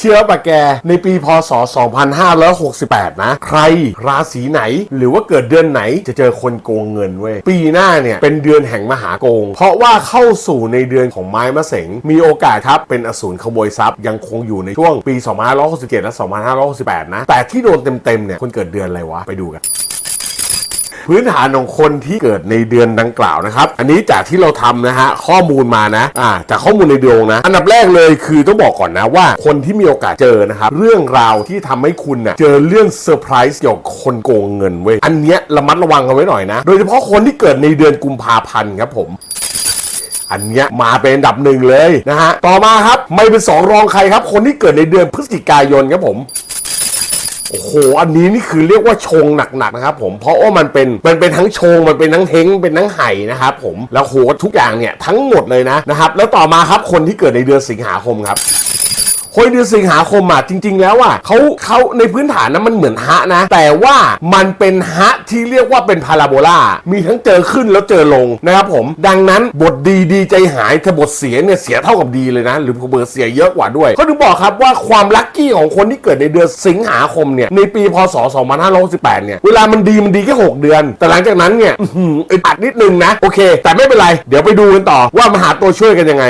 เชื้อปะแกในปีพศ 2568 นะ ใครราศีไหน หรือว่าเกิดเดือนไหนจะเจอคนโกงเงินเว้ย ปีหน้าเนี่ยเป็นเดือนแห่งมหาโกง เพราะว่าเข้าสู่ในเดือนของไม้มะเสงมีโอกาสครับเป็นอสูรขโมยทรัพย์ยังคงอยู่ในช่วงปี 2567 และ 2568 นะ แต่ที่โดนเต็มๆเนี่ยคนเกิดเดือนอะไรวะไปดูกัน พื้นฐานของคนที่เกิดในเดือนดังกล่าวนะครับ อันนี้จากที่เราทำนะฮะข้อมูลมานะอ่าจากข้อมูลในดวงนะ อันดับแรกเลยคือต้องบอกก่อนนะว่าคนที่มีโอกาสเจอนะครับเรื่องราวที่ทำให้คุณเน่ะเจอเรื่องเซอร์ไพรส์เกี่ยวกับคนโกงเงินเว้ยอันเนี้ยระมัดระวังกันไว้หน่อยนะ โดยเฉพาะคนที่เกิดในเดือนกุมภาพันธ์ครับผมอันเนี้ยมาเป็นอันดับหนึ่งเลยนะฮะต่อมาครับไม่เป็นสองรองใครครับ คนที่เกิดในเดือนพฤศจิกายนครับผม โอ้โห อันนี้นี่คือเรียกว่าชงหนักๆนะครับผมเพราะว่ามันเป็นมันเป็นทั้งชงมันเป็นทั้งเทงเป็นทั้งไห่นะครับผมแล้วโหทุกอย่างเนี่ยทั้งหมดเลยนะนะครับแล้วต่อมาครับคนที่เกิดในเดือนสิงหาคมครับ คนเดือนสิงหาคมอะจริง ๆ แล้วอะเขาเขาในพื้นฐานนะมันเหมือนฮะนะ แต่ว่ามันเป็นฮะที่เรียกว่าเป็นพาราโบลามีทั้งเจอขึ้นแล้วเจอลงนะครับผม ดังนั้นบทดีดีใจหายถ้าบทเสียเนี่ยเสียเท่ากับดีเลยนะ หรือเบอร์เสียเยอะกว่าด้วย ก็ถึงบอกครับว่าความลัคกี้ของคนที่เกิดในเดือนสิงหาคมเนี่ยในปีพศ 2568เนี่ยเวลามันดีมันดีแค่ 6 เดือน แต่หลังจากนั้นเนี่ยอึดอัดนิดนึงนะ โอเค แต่ไม่เป็นไร เดี๋ยวไปดูกันต่อว่ามาหาตัวช่วยกันยังไง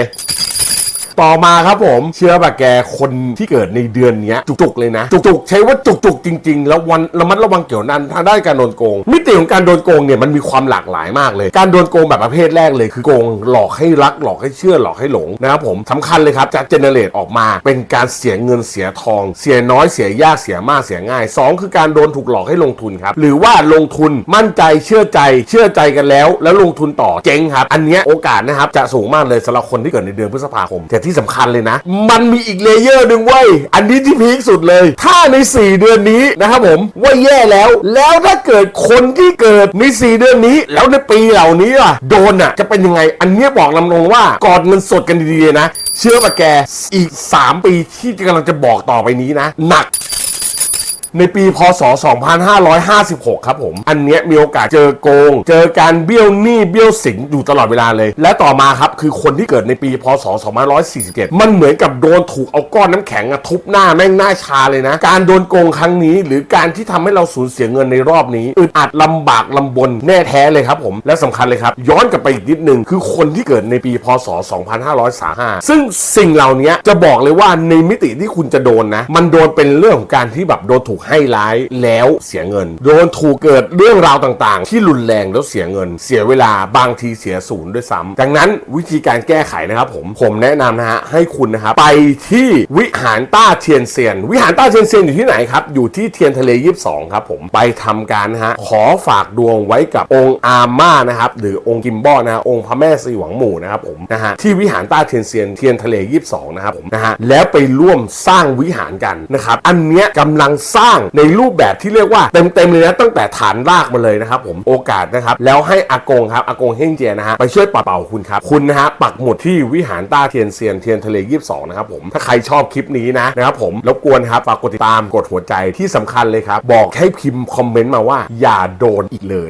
ต่อมาครับผม เชื่อแบบแกคนที่เกิดในเดือนนี้จุกๆเลยนะ จุกๆ ใช้ว่าจุกๆ จริง ๆ แล้ววันระมัดระวังเกี่ยวนั้นทางด้านการโดนโกง มิติของการโดนโกงเนี่ยมันมีความหลากหลายมากเลย การโดนโกงแบบประเภทแรกเลยคือโกงหลอกให้รักหลอกให้เชื่อหลอกให้หลงนะครับผมสำคัญเลยครับจะเจเนเรตออกมา เป็นการเสียเงินเสียทอง เสียน้อยเสียยากเสียมากเสียง่ายสองคือการโดนถูกหลอกให้ลงทุนครับหรือว่าลงทุนมั่นใจเชื่อใจเชื่อใจกันแล้ว แล้วลงทุนต่อเจ๊งครับ อันนี้โอกาสนะครับจะสูงมากเลยสำหรับคนที่เกิดในเดือนพฤษภาคมแต่ที่สำคัญเลยนะ มันมีอีกเลเยอร์หนึ่งเว้ย อันนี้ที่พีคสุดเลย ถ้าใน 4 เดือนนี้นะครับผมว่าแย่แล้ว แล้วถ้าเกิดคนที่เกิดใน 4 เดือนนี้ แล้วในปีเหล่านี้ล่ะ โดนอะ จะเป็นยังไง อันเนี้ยบอกลำนงว่ากอดเงินสดกันดีๆนะ เชื่อปะแก อีก 3 ปีที่กำลังจะบอกต่อไปนี้นะ หนัก ในปีพศ 2556 ครับผม อันเนี้ยมีโอกาสเจอโกง เจอการเบี้ยวหนี้เบี้ยวสินอยู่ตลอดเวลาเลย และต่อมาครับ คือคนที่เกิดในปีพศ 2547 มันเหมือนกับโดนถูกเอาก้อนน้ำแข็งทุบหน้าแม่งหน้าชาเลยนะ การโดนโกงครั้งนี้ หรือการที่ทำให้เราสูญเสียเงินในรอบนี้อึดอัดลำบากลำบนแน่แท้เลยครับผม และสำคัญเลยครับ ย้อนกลับไปอีกนิดนึงคือคนที่เกิดในปีพศ 2535 ซึ่งสิ่งเหล่านี้จะบอกเลยว่าในมิติที่คุณจะโดนนะ มันโดนเป็นเรื่องของการที่แบบโดนถูกให้ร้ายแล้วเสียเงิน โดนถูกเกิดเรื่องราวต่างๆ ที่รุนแรงแล้วเสียเงิน เสียเวลาบางทีเสียศูนย์ด้วยซ้ำดังนั้นวิธีการแก้ไขนะครับผมผมแนะนำนะฮะให้คุณนะครับไปที่วิหารต้าเทียนเซียน วิหารต้าเทียนเซียนอยู่ที่ไหนครับอยู่ที่เทียนทะเล22ครับผมไปทำการนะฮะขอฝากดวงไว้กับองค์อาม่านะครับหรือองค์กิมบอนะฮะองค์พระแม่สีหวังหมู่นะครับผมนะฮะที่วิหารต้าเทียนเซียนเทียนทะเล22นะครับผมนะฮะแล้วไปร่วมสร้างวิหารกันนะครับอันเนี้ยกำลังสร้างในรูปแบบที่เรียกว่าเต็มๆเลยนะตั้งแต่ฐานรากมาเลยนะครับผมโอกาสนะครับแล้วให้อากงครับอากงเฮงเจียนะฮะไปช่วยปัดเป่าคุณครับคุณนะฮะปักหมุดที่วิหารต้าเทียนเซียนเทียนทะเลยิบสองนะครับผมถ้าใครชอบคลิปนี้นะนะครับผมรบกวนครับฝากกดติดตามกดหัวใจที่สำคัญเลยครับบอกให้พิมพ์คอมเมนต์มาว่าอย่าโดนอีกเลย